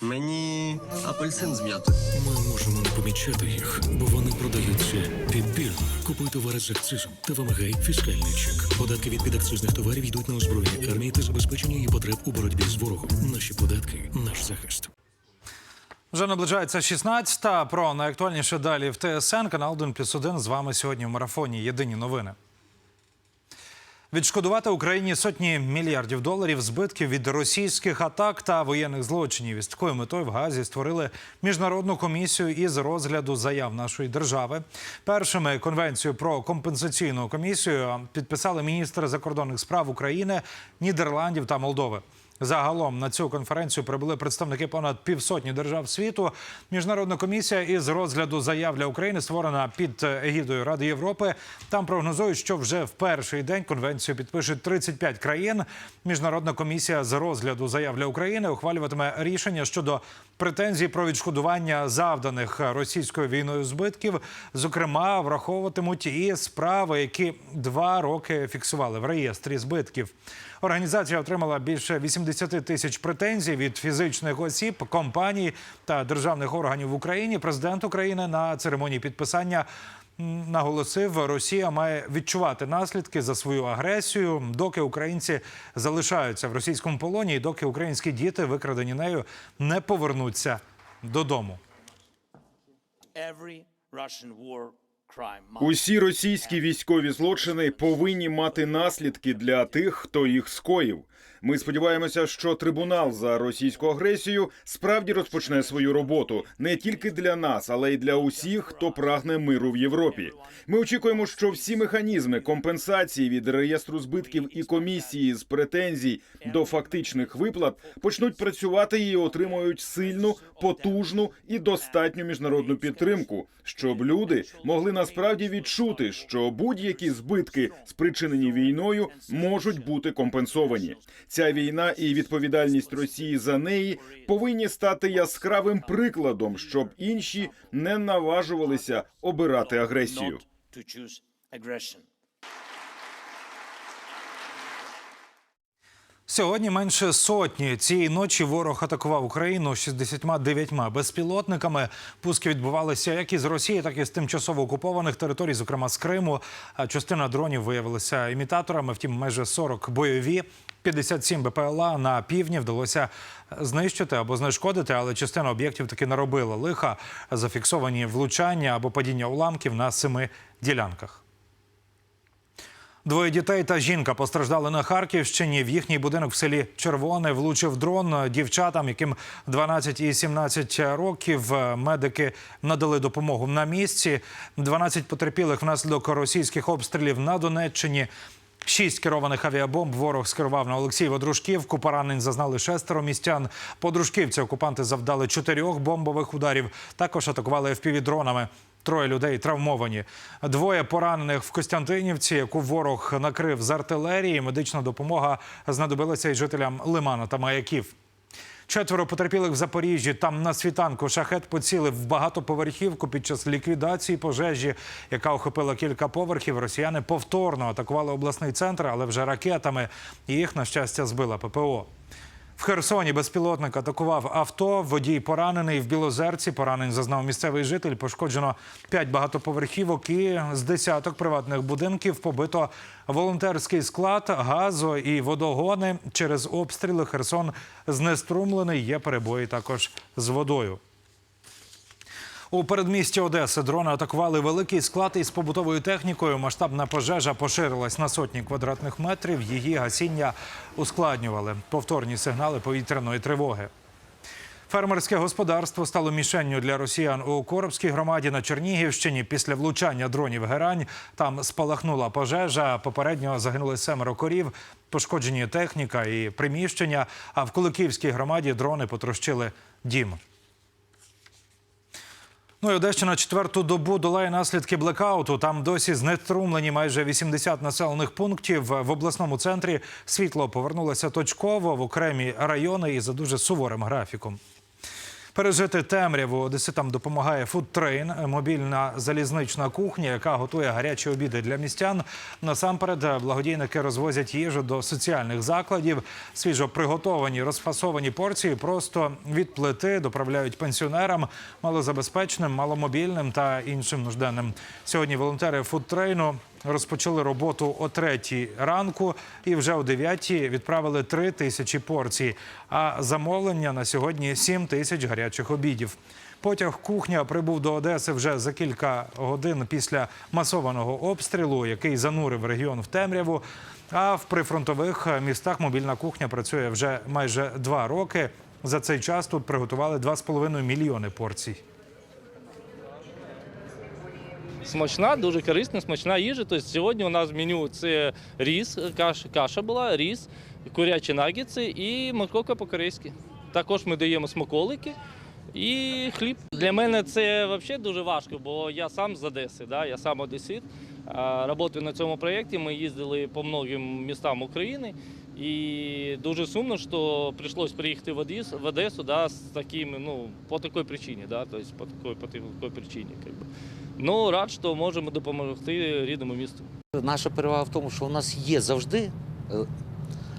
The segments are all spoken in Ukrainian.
Мені апельсин з м'ятою. Ми можемо не помічати їх, бо вони продаються підбірно. Купуй товари з акцизом та вимагай фіскальний чек. Податки від підакцизних товарів йдуть на озброєння армії та забезпечення її потреб у боротьбі з ворогом. Наші податки наш захист. Вже наближається 16-та. Про найактуальніше далі в ТСН. Канал 1 плюс 1 з вами сьогодні в марафоні. Єдині новини. Відшкодувати Україні сотні мільярдів доларів збитків від російських атак та воєнних злочинів. Із такою метою в Газі створили міжнародну комісію із розгляду заяв нашої держави. Першими конвенцію про компенсаційну комісію підписали міністри закордонних справ України, Нідерландів та Молдови. Загалом на цю конференцію прибули представники понад півсотні держав світу. Міжнародна комісія із розгляду заяв для України створена під егідою Ради Європи. Там прогнозують, що вже в перший день конвенцію підпишуть 35 країн. Міжнародна комісія з розгляду заяв для України ухвалюватиме рішення щодо претензій про відшкодування завданих російською війною збитків. Зокрема, враховуватимуть і справи, які два роки фіксували в реєстрі збитків. Організація отримала більше 80 тисяч претензій від фізичних осіб, компаній та державних органів в Україні. Президент України на церемонії підписання наголосив, Росія має відчувати наслідки за свою агресію, доки українці залишаються в російському полоні, і доки українські діти, викрадені нею, не повернуться додому. Усі російські військові злочини повинні мати наслідки для тих, хто їх скоїв. Ми сподіваємося, що трибунал за російську агресію справді розпочне свою роботу не тільки для нас, але й для усіх, хто прагне миру в Європі. Ми очікуємо, що всі механізми компенсації від реєстру збитків і комісії з претензій до фактичних виплат почнуть працювати і отримують сильну, потужну і достатню міжнародну підтримку, щоб люди могли насправді відчути, що будь-які збитки, спричинені війною, можуть бути компенсовані. Ця війна і відповідальність Росії за неї повинні стати яскравим прикладом, щоб інші не наважувалися обирати агресію. Сьогодні менше сотні цієї ночі ворог атакував Україну 69 безпілотниками. Пуски відбувалися як із Росії, так і з тимчасово окупованих територій, зокрема з Криму. Частина дронів виявилася імітаторами. Втім, майже 40 бойові. 57 БПЛА на півдні вдалося знищити або знешкодити, але частина об'єктів таки наробила лиха. Зафіксовані влучання або падіння уламків на семи ділянках. Двоє дітей та жінка постраждали на Харківщині. В їхній будинок в селі Червоне влучив дрон дівчатам, яким 12 і 17 років. Медики надали допомогу на місці. 12 потерпілих внаслідок російських обстрілів на Донеччині. Шість керованих авіабомб ворог скерував на Олексієво Дружківку. Поранень зазнали шестеро містян. По Дружківці окупанти завдали чотирьох бомбових ударів. Також атакували FPV-дронами. Троє людей травмовані. Двоє поранених в Костянтинівці, яку ворог накрив з артилерії. Медична допомога знадобилася й жителям Лимана та Маяків. Четверо потерпілих в Запоріжжі. Там на світанку шахет поцілив в багатоповерхівку під час ліквідації пожежі, яка охопила кілька поверхів. Росіяни повторно атакували обласний центр, але вже ракетами. Їх, на щастя, збила ППО. В Херсоні безпілотник атакував авто. Водій поранений в Білозерці. Поранень зазнав місцевий житель. Пошкоджено п'ять багатоповерхівок і з десяток приватних будинків побито волонтерський склад, газо і водогони. Через обстріли Херсон знеструмлений. Є перебої також з водою. У передмісті Одеси дрони атакували великий склад із побутовою технікою. Масштабна пожежа поширилась на сотні квадратних метрів. Її гасіння ускладнювали повторні сигнали повітряної тривоги. Фермерське господарство стало мішенню для росіян у Коробській громаді на Чернігівщині. Після влучання дронів Герань там спалахнула пожежа. Попередньо загинули семеро корів, пошкоджені техніка і приміщення. А в Куликівській громаді дрони потрощили дім. Ну і Одещина четверту добу долає наслідки блекауту. Там досі знеструмлені майже 80 населених пунктів. В обласному центрі світло повернулося точково в окремі райони і за дуже суворим графіком. Пережити темряву одеситам допомагає фудтрейн, мобільна залізнична кухня, яка готує гарячі обіди для містян. Насамперед, благодійники розвозять їжу до соціальних закладів. Свіжо приготовані розфасовані порції просто від плити доправляють пенсіонерам, малозабезпеченим, маломобільним та іншим нужденним. Сьогодні волонтери фудтрейну розпочали роботу о третій ранку і вже о дев'ятій відправили три тисячі порцій. А замовлення на сьогодні сім тисяч гарячих обідів. Потяг кухня прибув до Одеси вже за кілька годин після масованого обстрілу, який занурив регіон в темряву. А в прифронтових містах мобільна кухня працює вже майже два роки. За цей час тут приготували 2,5 мільйони порцій. Смачна, дуже корисна, смачна їжа. Тобто сьогодні у нас в меню це ріс, каша, каша була, ріс, курячі нагетси і морковка по-корейськи. Також ми даємо смаколики і хліб. Для мене це взагалі дуже важко, бо я сам з Одеси, да? я сам одесит. Працюю на цьому проєкті. Ми їздили по многим містам України. І дуже сумно, що прийшлось приїхати в Одесу, в Одесу да, з такими, ну, по такій причині, да, то есть по такій, по такій причині. Как. Ну, рад, що можемо допомогти рідному місту. Наша перевага в тому, що у нас є завжди е,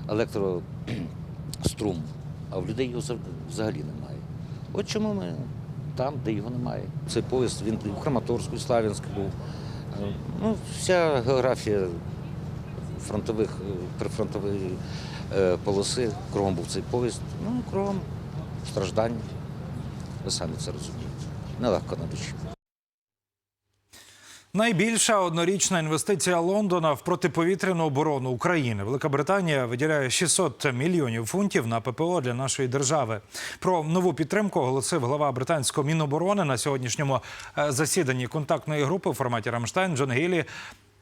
електрострум, а в людей його взагалі немає. От чому ми там, де його немає. Цей поїзд він в Краматорську, і Славянську був. Е, Ну, вся географія фронтових, е, прифронтової полоси, кругом був цей поїзд, ну кругом страждань. Ви самі це розумієте. Нелегко на душі. Найбільша однорічна інвестиція Лондона в протиповітряну оборону України. Велика Британія виділяє 600 мільйонів фунтів на ППО для нашої держави. Про нову підтримку оголосив глава британського міноборони на сьогоднішньому е, засіданні контактної групи в форматі Рамштайн Джон Гілі.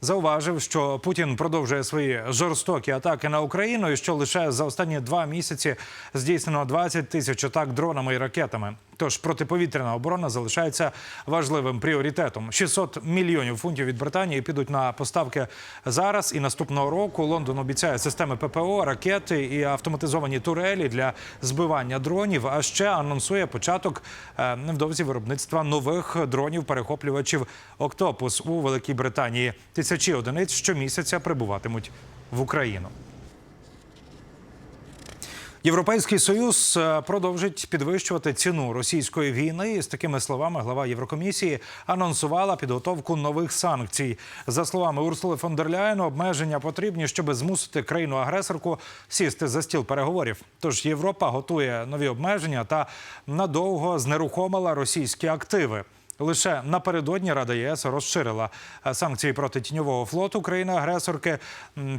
Зауважив, що Путін продовжує свої жорстокі атаки на Україну, і що лише за останні два місяці здійснено 20 тисяч атак дронами і ракетами. Тож протиповітряна оборона залишається важливим пріоритетом. 600 мільйонів фунтів від Британії підуть на поставки зараз і наступного року. Лондон обіцяє системи ППО, ракети і автоматизовані турелі для збивання дронів. А ще анонсує початок е, невдовзі виробництва нових дронів-перехоплювачів Октопус у Великій Британії. Тисячі одиниць щомісяця прибуватимуть в Україну. Європейський союз е, продовжить підвищувати ціну російської війни. З такими словами глава Єврокомісії анонсувала підготовку нових санкцій. За словами Урсули фон дер Ляєн, обмеження потрібні, щоб змусити країну-агресорку сісти за стіл переговорів. Тож Європа готує нові обмеження та надовго знерухомила російські активи. Лише напередодні Рада ЄС розширила е, санкції проти тіньового флоту країни-агресорки.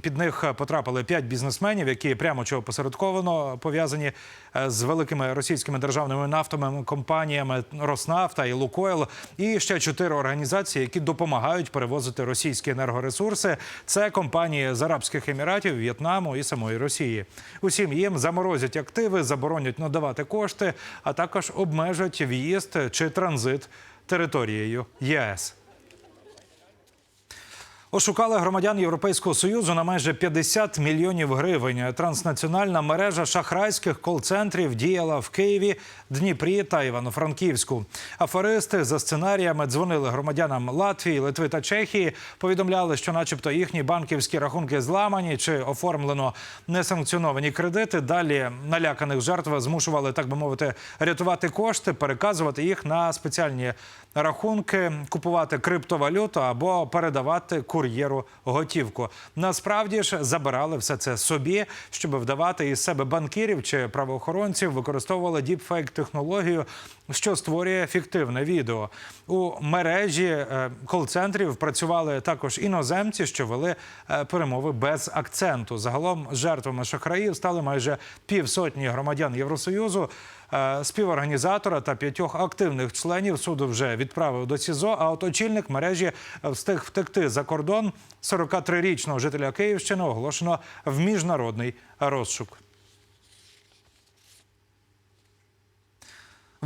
Під них потрапили п'ять бізнесменів, які прямо чи опосередковано пов'язані е, з великими російськими державними нафтовими компаніями Роснафта і Лукойл. І ще чотири організації, які допомагають перевозити російські енергоресурси. Це компанії з Арабських Еміратів, В'єтнаму і самої Росії. Усім їм заморозять активи, заборонять надавати кошти, а також обмежать в'їзд чи транзит територією ЄС. Ошукали громадян Європейського союзу на майже 50 мільйонів гривень. Транснаціональна мережа шахрайських кол-центрів діяла в Києві, Дніпрі та Івано-Франківську. Аферисти за сценаріями дзвонили громадянам Латвії, Литви та Чехії. Повідомляли, що, начебто, їхні банківські рахунки зламані чи оформлено несанкціоновані кредити. Далі наляканих жертв змушували, так би мовити, рятувати кошти, переказувати їх на спеціальні рахунки, купувати криптовалюту або передавати кур'єру готівку. Насправді ж забирали все це собі, щоб вдавати із себе банкірів чи правоохоронців, використовували діпфейк технологію, що створює фіктивне відео. У мережі е, кол-центрів працювали також іноземці, що вели е, перемови без акценту. Загалом жертвами шахраїв стали майже півсотні громадян Євросоюзу. Е, Співорганізатора та п'ятьох активних членів суду вже відправив до СІЗО. А от очільник мережі встиг втекти за кордон. 43-річного жителя Київщини оголошено в міжнародний розшук.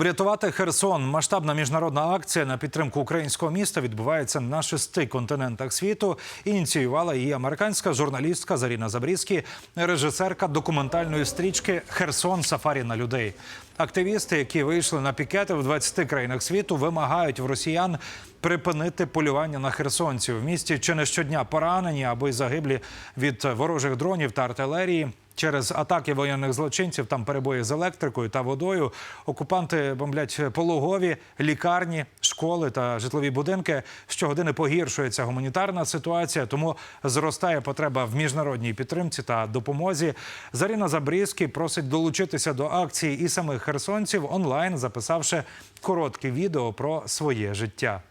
Врятувати Херсон. Масштабна міжнародна акція на підтримку українського міста відбувається на шести континентах світу. Ініціювала її американська журналістка Заріна Забрізькі, режисерка документальної стрічки Херсон Сафарі на людей. Активісти, які вийшли на пікети в 20 країнах світу, вимагають в росіян припинити полювання на херсонців. В місті чи не щодня поранені або й загиблі від ворожих дронів та артилерії. Через атаки воєнних злочинців, там перебої з електрикою та водою. Окупанти бомблять пологові, лікарні, школи та житлові будинки. Щогодини погіршується гуманітарна ситуація, тому зростає потреба в міжнародній підтримці та допомозі. Заріна Забрізький просить долучитися до акції і самих херсонців онлайн, записавши коротке відео про своє життя.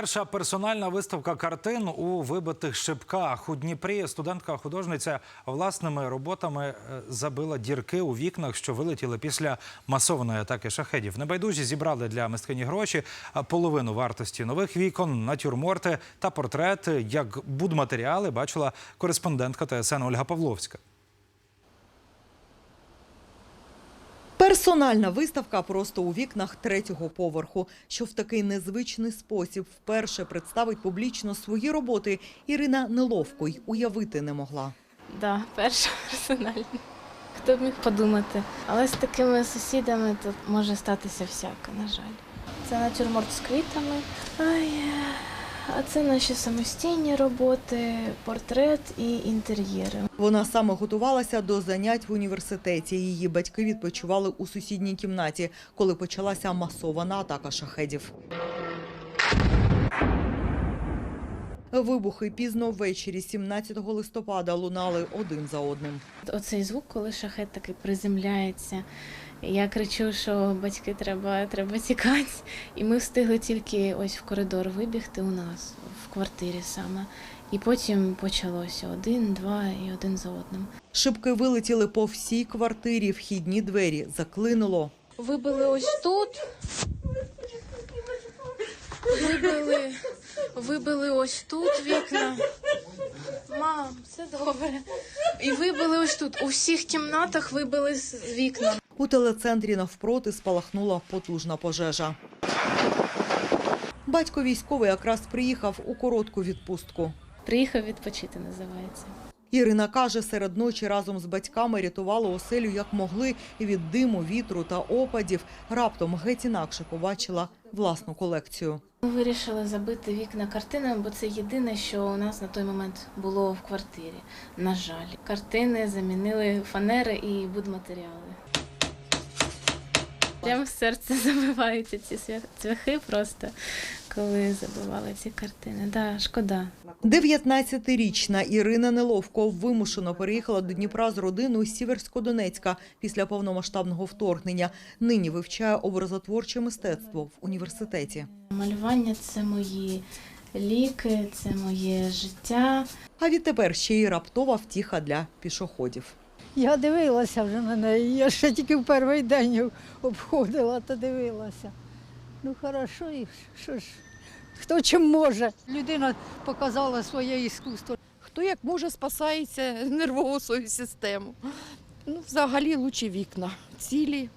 Перша персональна виставка картин у вибитих шибках у Дніпрі. Студентка-художниця власними роботами е, забила дірки у вікнах, що вилетіли після масованої атаки шахедів. Небайдужі зібрали для мисткині гроші половину вартості нових вікон, натюрморти та портрети. Як будматеріали бачила кореспондентка ТСН Ольга Павловська. Персональна виставка просто у вікнах третього поверху, що в такий незвичний спосіб вперше представить публічно свої роботи. Ірина неловко й уявити не могла. Да, перша персональна. Хто б міг подумати. Але з такими сусідами тут може статися всяке, на жаль. Це натюрморт з квітами. Ай, а це наші самостійні роботи, портрет і інтер'єри. Вона саме готувалася до занять в університеті. Її батьки відпочивали у сусідній кімнаті, коли почалася масована атака шахедів. Вибухи пізно ввечері, 17 листопада, лунали один за одним. Оцей звук, коли шахет таки приземляється. Я кричу, що батьки треба, треба тікати. І ми встигли тільки ось в коридор вибігти у нас, в квартирі саме. І потім почалося один, два і один за одним. Шибки вилетіли по всій квартирі, вхідні двері заклинуло. Вибили ось тут. Вибили, вибили ось тут вікна. Мам, все добре. І вибили ось тут. У всіх кімнатах вибили з- вікна. У телецентрі навпроти спалахнула потужна пожежа. Батько військовий якраз приїхав у коротку відпустку. Приїхав відпочити, називається. Ірина каже, серед ночі разом з батьками рятували оселю як могли і від диму, вітру та опадів. Раптом геть інакше побачила власну колекцію. Ми вирішили забити вікна картинами, бо це єдине, що у нас на той момент було в квартирі. На жаль, картини замінили фанери і будматеріали. Прямо в серце забиваються ці цвя- цвяхи просто, коли забивали ці картини. Да, шкода. 19-річна Ірина Неловко вимушено переїхала до Дніпра з родиною з Сіверсько-Донецька після повномасштабного вторгнення. Нині вивчає образотворче мистецтво в університеті. Малювання це мої ліки, це моє життя. А відтепер ще й раптова втіха для пішоходів. Я дивилася вже на неї. Я ще тільки в перший день обходила та дивилася. Ну, хорошо, і що ж, хто чим може. Людина показала своє іскусство. Хто як може спасається нервову свою систему. Ну, взагалі лучі вікна цілі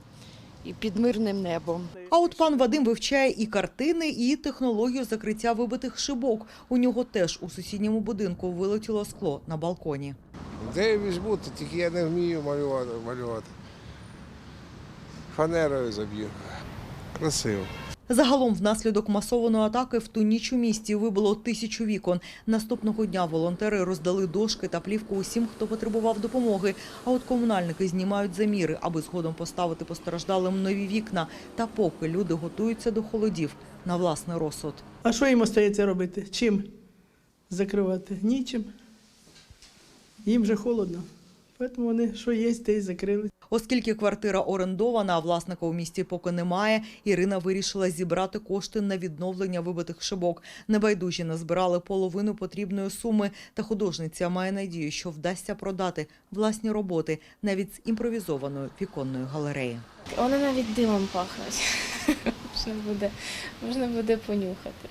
і під мирним небом. А от пан Вадим вивчає і картини, і технологію закриття вибитих шибок. У нього теж у сусідньому будинку вилетіло скло на балконі. Де я візьму, то тільки я не вмію малювати. малювати. Фанерою заб'ю. Красиво. Загалом, внаслідок масованої атаки в ту ніч у місті вибило тисячу вікон. Наступного дня волонтери роздали дошки та плівку усім, хто потребував допомоги. А от комунальники знімають заміри, аби згодом поставити постраждалим нові вікна. Та поки люди готуються до холодів на власний розсуд. А що їм остається робити? Чим закривати? Нічим. Їм вже холодно. Тому вони що є, те й закрили. Оскільки квартира орендована, а власника у місті поки немає, Ірина вирішила зібрати кошти на відновлення вибитих шибок. Небайдужі назбирали половину потрібної суми, та художниця має надію, що вдасться продати власні роботи навіть з імпровізованої віконної галереї. Вони навіть димом пахнуть. Можна буде, можна буде понюхати.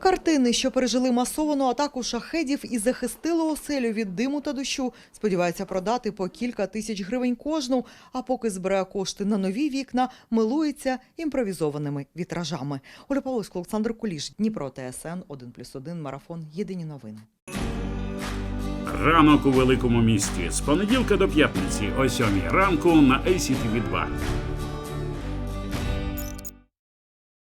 Картини, що пережили масовану атаку шахедів і захистили оселю від диму та дощу, сподіваються продати по кілька тисяч гривень кожну, а поки збирає кошти на нові вікна, милується імпровізованими вітражами. Оля Павловська, Олександр Куліш, Дніпро, ТСН, 1+,1, Марафон, Єдині новини. Ранок у великому місті з понеділка до п'ятниці о 7 ранку на ACTV 2